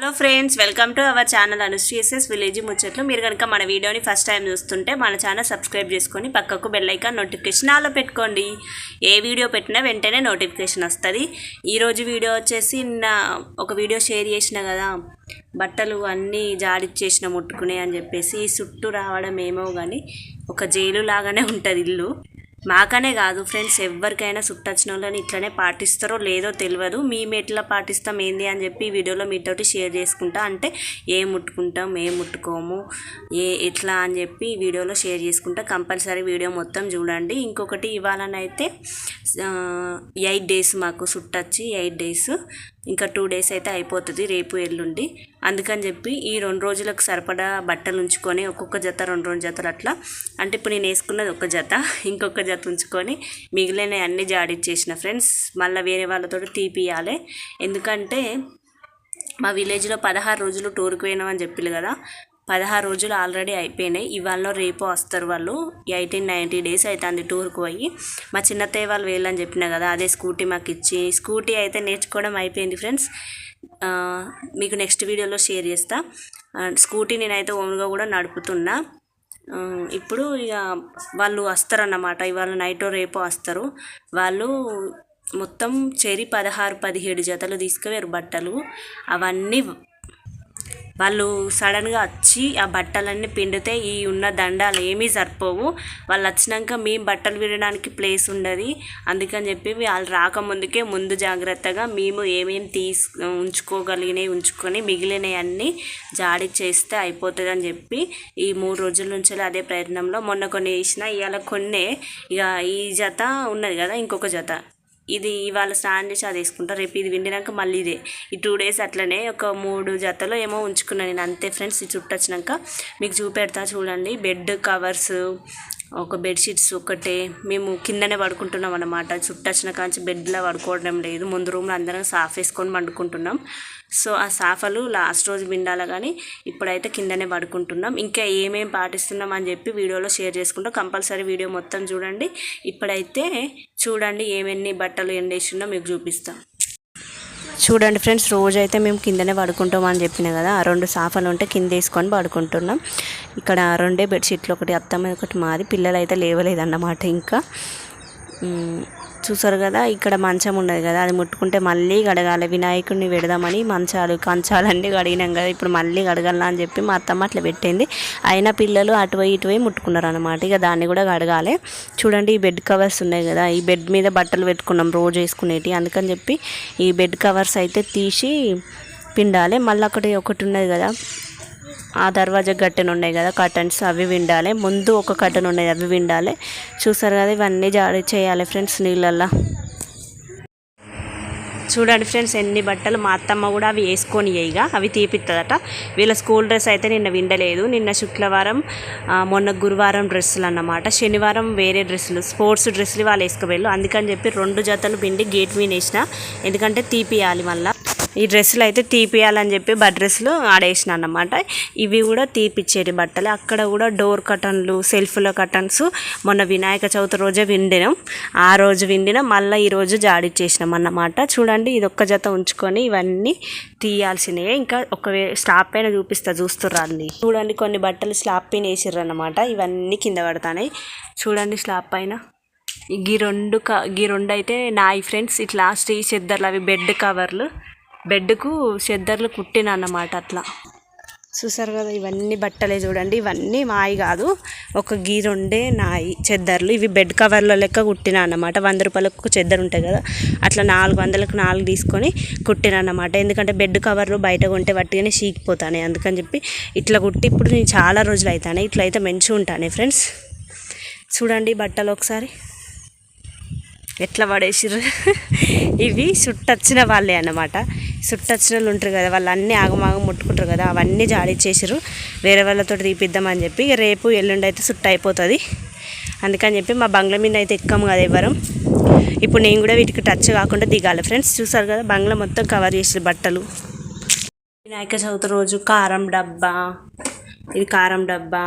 Hello friends welcome to our channel అనుశ్రీఎస్ఎస్ village ముచ్చట్లు. మీరు కనుక మన వీడియోని ఫస్ట్ టైం చూస్తుంటే మన ఛానల్ సబ్స్క్రైబ్ చేసుకొని పక్కకు బెల్ నోటిఫికేషన్ ఆలో పెట్టుకోండి. ఏ వీడియో పెట్టినా వెంటనే నోటిఫికేషన్ వస్తుంది. ఈరోజు వీడియో వచ్చేసి నిన్న ఒక వీడియో షేర్ చేసిన కదా బట్టలు అన్నీ జాడిచ్చేసిన ముట్టుకునే అని చెప్పేసి చుట్టూ రావడం ఏమో కానీ ఒక జైలు లాగానే ఉంటుంది ఇల్లు. మాకనే కాదు ఫ్రెండ్స్ ఎవరికైనా చుట్టొచ్చిన వాళ్ళని ఇట్లనే పాటిస్తారో లేదో తెలియదు మేము ఎట్లా పాటిస్తాం ఏంది అని చెప్పి ఈ వీడియోలో మీతోటి షేర్ చేసుకుంటా. అంటే ఏం ముట్టుకుంటాం ఏం ముట్టుకోము ఏ ఎట్లా అని చెప్పి ఈ వీడియోలో షేర్ చేసుకుంటా. కంపల్సరీ వీడియో మొత్తం చూడండి. ఇంకొకటి ఇవాళనైతే ఎయిట్ డేస్ మాకు చుట్టొచ్చి ఎయిట్ డేస్ ఇంకా టూ డేస్ అయితే అయిపోతుంది రేపు ఎల్లుండి. అందుకని చెప్పి ఈ రెండు రోజులకు సరిపడా బట్టలు ఉంచుకొని ఒక్కొక్క జత రెండు రెండు జతలు అట్లా. అంటే ఇప్పుడు నేను వేసుకున్నది ఒక జత ఇంకొక జత ఉంచుకొని మిగిలిన అన్ని జాడిచ్చేసిన ఫ్రెండ్స్. మళ్ళీ వేరే వాళ్ళతో తీపియాలి ఎందుకంటే మా విలేజ్లో పదహారు రోజులు టూర్కి పోయినామని చెప్పిల్లు కదా. పదహారు రోజులు ఆల్రెడీ అయిపోయినాయి. ఇవాళ రేపు వస్తారు వాళ్ళు. ఎయిటీన్ నైంటీ డేస్ అవుతుంది టూర్కి పోయి. మా చిన్నత్తయ్య వాళ్ళు వెళ్ళని చెప్పిన కదా అదే స్కూటీ మాకు ఇచ్చి స్కూటీ అయితే నేర్చుకోవడం అయిపోయింది ఫ్రెండ్స్. మీకు నెక్స్ట్ వీడియోలో షేర్ చేస్తా. స్కూటీ నేనైతే ఓన్గా కూడా నడుపుతున్నా. ఇప్పుడు ఇక వాళ్ళు వస్తారన్నమాట. ఇవాళ నైట్ రేపు వస్తారు. వాళ్ళు మొత్తం చెరి పదహారు పదిహేడు జతలు తీసుకువేరు బట్టలు. అవన్నీ వాళ్ళు సడన్గా వచ్చి ఆ బట్టలన్నీ పిండితే ఈ ఉన్న దండాలు ఏమీ సరిపోవు. వాళ్ళు వచ్చినాక మేము బట్టలు వినడానికి ప్లేస్ ఉండదు. అందుకని చెప్పి వాళ్ళు రాకముందుకే ముందు జాగ్రత్తగా మేము ఏమేమి తీసు ఉంచుకోగలిగినవి ఉంచుకొని మిగిలినవి అన్నీ జాడి చేస్తే అయిపోతుంది అని చెప్పి ఈ మూడు రోజుల నుంచి అదే ప్రయత్నంలో మొన్న కొన్ని వేసిన ఇవాళ కొన్నే. ఇక ఈ జత ఉన్నది కదా ఇంకొక జత. ఇది ఇవాళ స్నానం చేసి అది వేసుకుంటా. రేపు ఇది విండినాక మళ్ళీ ఇదే. ఈ టూ డేస్ అట్లనే ఒక మూడు జతలో ఏమో ఉంచుకున్నాను నేను. అంతే ఫ్రెండ్స్ ఈ చుట్టూ వచ్చినాక మీకు చూపెడతా చూడండి. బెడ్ కవర్స్ ఒక బెడ్షీట్స్ ఒకటే. మేము కిందనే పడుకుంటున్నాం అనమాట చుట్టూ కాంచి బెడ్లో పడుకోవడం లేదు. ముందు రూమ్లో అందరం సాఫ్ వేసుకొని పండుకుంటున్నాం. సో ఆ సాఫలు లాస్ట్ రోజు విండాలి కానీ ఇప్పుడైతే కిందనే పడుకుంటున్నాం. ఇంకా ఏమేం పాటిస్తున్నాం అని చెప్పి వీడియోలో షేర్ చేసుకుంటాం. కంపల్సరీ వీడియో మొత్తం చూడండి. ఇప్పుడైతే చూడండి ఏమేమి బట్టలు ఎండేసిందో మీకు చూపిస్తాం. చూడండి ఫ్రెండ్స్ రోజైతే మేము కిందనే పడుకుంటాం అని చెప్పిన కదా ఆ రెండు సాఫలు ఉంటే కింద వేసుకొని పడుకుంటున్నాం. ఇక్కడ రెండే బెడ్షీట్లు ఒకటి అత్తమ్మ ఒకటి మాది పిల్లలు అయితే లేవలేదన్నమాట ఇంకా. చూసారు కదా ఇక్కడ మంచం ఉండదు కదా అది ముట్టుకుంటే మళ్ళీ గడగాలి వినాయకుడిని పెడదామని మంచాలు కంచాలన్నీ కడిగినాం కదా ఇప్పుడు మళ్ళీ కడగాల అని చెప్పి మా అత్తమ్మ అట్లా పెట్టింది. అయినా పిల్లలు అటువై ఇటువై ఇటు పోయి ముట్టుకున్నారు అనమాట ఇక దాన్ని కూడా కడగాలి. చూడండి ఈ బెడ్ కవర్స్ ఉన్నాయి కదా ఈ బెడ్ మీద బట్టలు పెట్టుకున్నాం రోజు వేసుకునేటి అందుకని చెప్పి ఈ బెడ్ కవర్స్ అయితే తీసి పిండాలి. మళ్ళీ అక్కడ ఒకటి ఉన్నది కదా ఆ దర్వాజా గట్టెన ఉన్నాయి కదా కర్టన్స్ అవి విండాలి. ముందు ఒక కర్టన్ ఉన్నాయి అవి విండాలి. చూసారు కదా ఇవన్నీ జారీ చేయాలి ఫ్రెండ్స్ నీళ్ళల్లో. చూడండి ఫ్రెండ్స్ ఎన్ని బట్టలు మా అత్తమ్మ కూడా అవి వేసుకొని ఇక అవి తీపిస్తుందట వీళ్ళ స్కూల్ డ్రెస్ అయితే నిన్న విండలేదు. నిన్న శుక్రవారం మొన్న గురువారం డ్రెస్సులు అన్నమాట. శనివారం వేరే డ్రెస్సులు స్పోర్ట్స్ డ్రెస్సులు వాళ్ళు వేసుకువెళ్ళు అందుకని చెప్పి రెండు జతలు పిండి గేట్ మీద వేసిన. ఎందుకంటే తీపియాలి మళ్ళీ. ఈ డ్రెస్సులు అయితే తీపియాలని చెప్పి బట్ డ్రెస్సులు ఆడేసిన అన్నమాట ఇవి కూడా తీపిచ్చేటి బట్టలు. అక్కడ కూడా డోర్ కటన్లు సెల్ఫ్ల కటన్స్ మొన్న వినాయక చవితి రోజే విండినాం. ఆ రోజు విండినాం. మళ్ళీ ఈరోజు జాడిచ్చేసినాం అన్నమాట చూడండి ఇది ఒక్క జత ఉంచుకొని ఇవన్నీ తీయాల్సినవి ఇంకా ఒక స్లాబ్ పైన చూపిస్తా చూస్తుర్రండి చూడండి కొన్ని బట్టలు స్లాబ్ పైన వేసిర్రు అన్నమాట ఇవన్నీ కింద పడతాయి చూడండి స్లాబ్ పైన. ఈ రెండు క ఈ రెండు అయితే నాయి ఫ్రెండ్స్. ఇట్లా స్టీ చెద్దర్లు అవి బెడ్ కవర్లు. బెడ్కు చెద్దర్లు కుట్టిన అన్నమాట అట్లా. చూసారు కదా ఇవన్నీ బట్టలే చూడండి. ఇవన్నీ మాయి కాదు ఒక గీ రెండే నాయి చెద్దర్లు ఇవి బెడ్ కవర్ల లెక్క కుట్టిన అన్నమాట వంద రూపాయలకు ఒక చెద్దరు ఉంటాయి కదా అట్లా నాలుగు వందలకు నాలుగు తీసుకొని కుట్టిన అన్నమాట ఎందుకంటే బెడ్ కవర్లు బయట కొంటే వట్టిగానే చీకిపోతాయి అందుకని చెప్పి ఇట్లా కుట్టి ఇప్పుడు నేను చాలా రోజులు అవుతానే ఇట్లా అయితే మంచిగా ఉంటానే ఫ్రెండ్స్. చూడండి బట్టలు ఒకసారి. ఎట్లా పడేసిర్రు? ఇవి చుట్టొచ్చిన వాళ్ళే అన్నమాట. చుట్టొచ్చిన వాళ్ళు ఉంటారు కదా వాళ్ళు అన్నీ ఆగమాగం ముట్టుకుంటారు కదా అవన్నీ జాడిచ్చేసారు వేరే వాళ్ళతో తీపిద్దామని చెప్పి రేపు ఎల్లుండి అయితే చుట్ట అయిపోతుంది. అందుకని చెప్పి మా బంగ్లా మీద అయితే ఎక్కాము కదా ఎవరం. ఇప్పుడు నేను కూడా వీటికి టచ్ కాకుండా దిగాలి. ఫ్రెండ్స్ చూసారు కదా బంగ్లా మొత్తం కవర్ చేసిన బట్టలు. వినాయక చవితి రోజు కారం డబ్బా. ఇది కారం డబ్బా.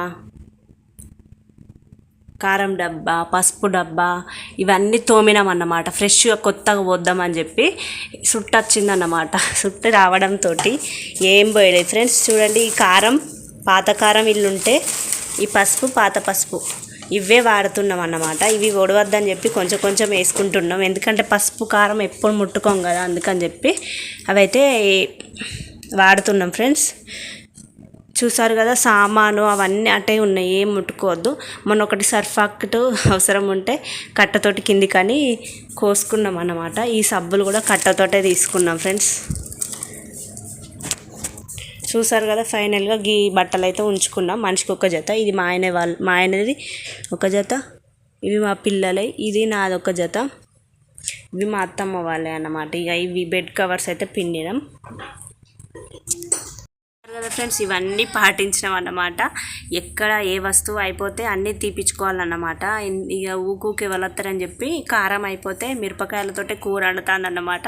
కారం డబ్బా పసుపు డబ్బా ఇవన్నీ తోమినామన్నమాట. ఫ్రెష్గా కొత్తగా పోద్దామని చెప్పి సుట్టు వచ్చిందన్నమాట సుట్టు రావడంతో ఏం పోయలేదు. ఫ్రెండ్స్ చూడండి ఈ కారం పాత కారం ఇల్లుంటే ఈ పసుపు పాత పసుపు ఇవే వాడుతున్నాం అన్నమాట ఇవి ఒడవద్దని చెప్పి కొంచెం కొంచెం వేసుకుంటున్నాం. ఎందుకంటే పసుపు కారం ఎప్పుడు ముట్టుకోం కదా అందుకని చెప్పి అవైతే వాడుతున్నాం. ఫ్రెండ్స్ చూసారు కదా సామాను అవన్నీ అటే ఉన్నాయి ఏం ముట్టుకోవద్దు. మొన్న ఒకటి సర్ఫాక్ట్ అవసరం ఉంటే కట్టతోటి కింది కానీ కోసుకున్నాం అన్నమాట. ఈ సబ్బులు కూడా కట్టతోటే తీసుకున్నాం ఫ్రెండ్స్. చూసారు కదా ఫైనల్గా గీ బట్టలు అయితే ఉంచుకున్నాం. మనిషికి ఒక జత ఇది మా ఆయన వాళ్ళ మా ఆయనది ఒక జత ఇవి మా పిల్లలే ఇది నాది ఒక జత. ఇవి మా అత్తమ్మ వాళ్ళే అన్నమాట. ఇక ఇవి బెడ్ కవర్స్ అయితే పిండినాం. కదా ఫ్రెండ్స్ ఇవన్నీ పాటించినాం అన్నమాట ఎక్కడ ఏ వస్తువు అయిపోతే అన్నీ తీపించుకోవాలన్నమాట ఇక ఊకూకి వలత్తారని చెప్పి కారం అయిపోతే మిరపకాయలతోటే కూర వండుతుంది అన్నమాట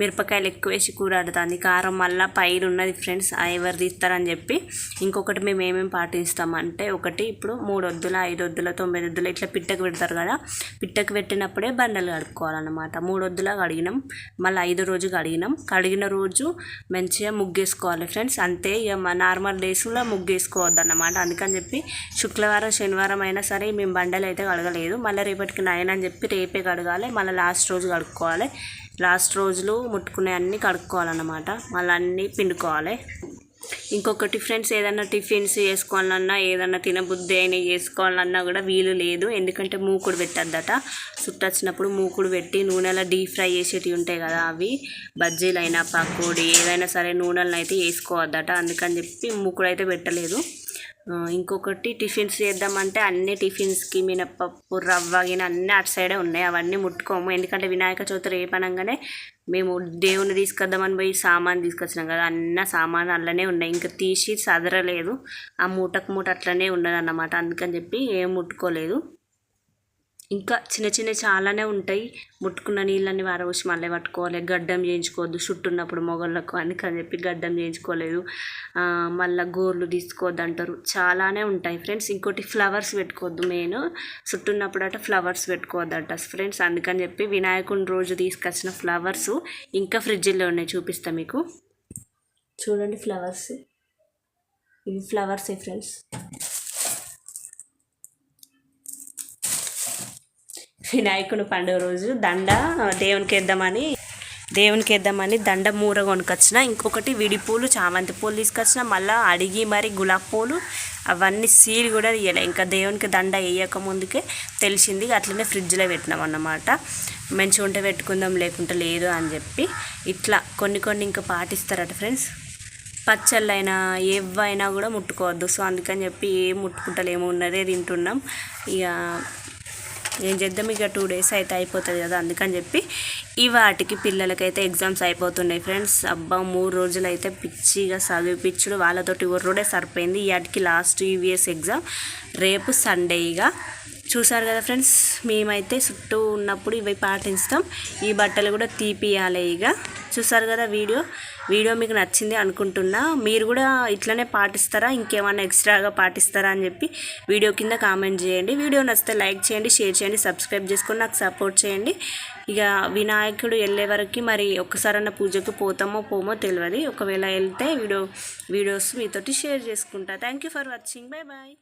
మిరపకాయలు ఎక్కువ వేసి కూర వండుతుంది కారం మళ్ళీ పైరు ఉన్నది ఫ్రెండ్స్ ఎవరు తీస్తారని చెప్పి ఇంకొకటి మేము ఏమేమి పాటిస్తామంటే ఒకటి ఇప్పుడు మూడు వద్దుల ఐదు వద్దుల తొమ్మిది వద్దుల ఇట్లా పిట్టకు పెడతారు కదా పిట్టకు పెట్టినప్పుడే బండలు కడుక్కోవాలన్నమాట. మూడు వద్దులా కడిగినాం మళ్ళీ ఐదో రోజు కడిగినాం. కడిగిన రోజు మంచిగా ముగ్గేసుకోవాలి ఫ్రెండ్స్. అంతే ఇక మా నార్మల్ డేస్లో ముగ్గేసుకోవద్దు అన్నమాట అందుకని చెప్పి శుక్రవారం శనివారం అయినా సరే మేము బండలు అయితే కడగలేదు. మళ్ళీ రేపటికి నైన్ అని చెప్పి రేపే కడగాలి. మళ్ళీ లాస్ట్ రోజు కడుక్కోవాలి. లాస్ట్ రోజులు ముట్టుకునే అన్నీ కడుక్కోవాలన్నమాట. మళ్ళీ అన్నీ పిండుకోవాలి. ఇంకొకటి ఫ్రెండ్స్ ఏదన్నా టిఫిన్స్ చేసుకోవాలన్నా ఏదన్నా తినబుద్ధి అయినా చేసుకోవాలన్నా కూడా వీలు లేదు. ఎందుకంటే మూకుడు పెట్టద్దట. చుట్టొచ్చినప్పుడు మూకుడు పెట్టి నూనెలో డీప్ ఫ్రై చేసేటివి ఉంటాయి కదా అవి. బజ్జీలైనా పకోడీ ఏదైనా సరే నూనెలను అయితే వేసుకోవద్దట. అందుకని చెప్పి మూకుడు అయితే పెట్టలేదు. ఇంకొకటి టిఫిన్స్ చేద్దామంటే అన్ని టిఫిన్స్కి మినపప్పు రవ్వ గిన అన్నీ అటు సైడే ఉన్నాయి. అవన్నీ ముట్టుకోము. ఎందుకంటే వినాయక చవితి రేపనంగానే మేము దేవుని తీసుకొద్దామని పోయి సామాన్ తీసుకొచ్చినాం కదా అన్న సామాన్ అలానే ఉన్నాయి. ఇంకా తీసి సదరలేదు. ఆ మూటకు మూట అట్లనే ఉన్నదన్నమాట. అందుకని చెప్పి ఏం ముట్టుకోలేదు. ఇంకా చిన్న చిన్న చాలానే ఉంటాయి. ముట్టుకున్న నీళ్ళని వారవసి మళ్ళీ పట్టుకోవాలి. గడ్డం చేయించుకోవద్దు. చుట్టున్నప్పుడు మొగళ్ళకు అందుకని చెప్పి గడ్డం చేయించుకోలేదు. మళ్ళీ గోర్లు తీసుకోవద్దు అంటారు. చాలానే ఉంటాయి ఫ్రెండ్స్. ఇంకోటి ఫ్లవర్స్ పెట్టుకోవద్దు మెయిన్. చుట్టున్నప్పుడు అట ఫ్లవర్స్ పెట్టుకోవద్దట ఫ్రెండ్స్. అందుకని చెప్పి వినాయకుని రోజు తీసుకొచ్చిన ఫ్లవర్స్ ఇంకా ఫ్రిడ్జ్లో ఉన్నాయి. చూపిస్తా మీకు. చూడండి ఫ్లవర్స్. ఇవి ఫ్లవర్సే ఫ్రెండ్స్. వినాయకుని పండుగ రోజు దండ దేవునికి వేద్దామని దేవునికి వేద్దామని దండ మూర కొనుకొచ్చిన. ఇంకొకటి విడి పూలు చామంతి పూలు తీసుకొచ్చిన. మళ్ళీ అడిగి మరి గులాబీ పూలు అవన్నీ సీల్ కూడా ఇవ్వలే ఇంకా దేవునికి దండ వేయక ముందుకే తెలిసింది. అట్లనే ఫ్రిడ్జ్లో పెట్టినాం అన్నమాట. మంచిగా ఉంటే పెట్టుకుందాం లేకుంటే లేదు అని చెప్పి ఇట్లా కొన్ని కొన్ని ఇంకా పాటిస్తారట ఫ్రెండ్స్. పచ్చళ్ళైనా ఏవైనా కూడా ముట్టుకోవద్దు. సో అందుకని చెప్పి ఏం ముట్టుకుంటలేమో ఉన్నదే తింటున్నాం. ఇక ఏం చేద్దాం ఇక టూ డేస్ అయితే అయిపోతుంది కదా అందుకని చెప్పి ఈ వాటికి పిల్లలకైతే ఎగ్జామ్స్ అయిపోతున్నాయి ఫ్రెండ్స్ అబ్బా మూడు రోజులు అయితే పిచ్చిగా చదివిపించుడు వాళ్ళతోటి ఒర్రుడే సరిపోయింది. ఈ వాటికి లాస్ట్ యూవీఎస్ ఎగ్జామ్ రేపు సండే ఇక. చూసారు కదా ఫ్రెండ్స్ మేమైతే చుట్టూ ఉన్నప్పుడు ఇవి పాటిస్తాం. ఈ బట్టలు కూడా తీపియాలి ఇక. చూసారు కదా వీడియో? వీడియో మీకు నచ్చింది అనుకుంటున్నా. మీరు కూడా ఇట్లనే పాటిస్తారా? ఇంకేమైనా ఎక్స్ట్రాగా పాటిస్తారా అని చెప్పి వీడియో కింద కామెంట్ చేయండి. వీడియో నచ్చితే లైక్ చేయండి షేర్ చేయండి సబ్స్క్రైబ్ చేసుకొని నాకు సపోర్ట్ చేయండి. ఇక వినాయకుడు వెళ్ళే వరకు మరి ఒక్కసారన్న పూజకు పోతామో పోమో తెలియదు ఒకవేళ వెళ్తే వీడియో వీడియోస్ మీతోటి షేర్ చేసుకుంటా. Thank you for watching bye bye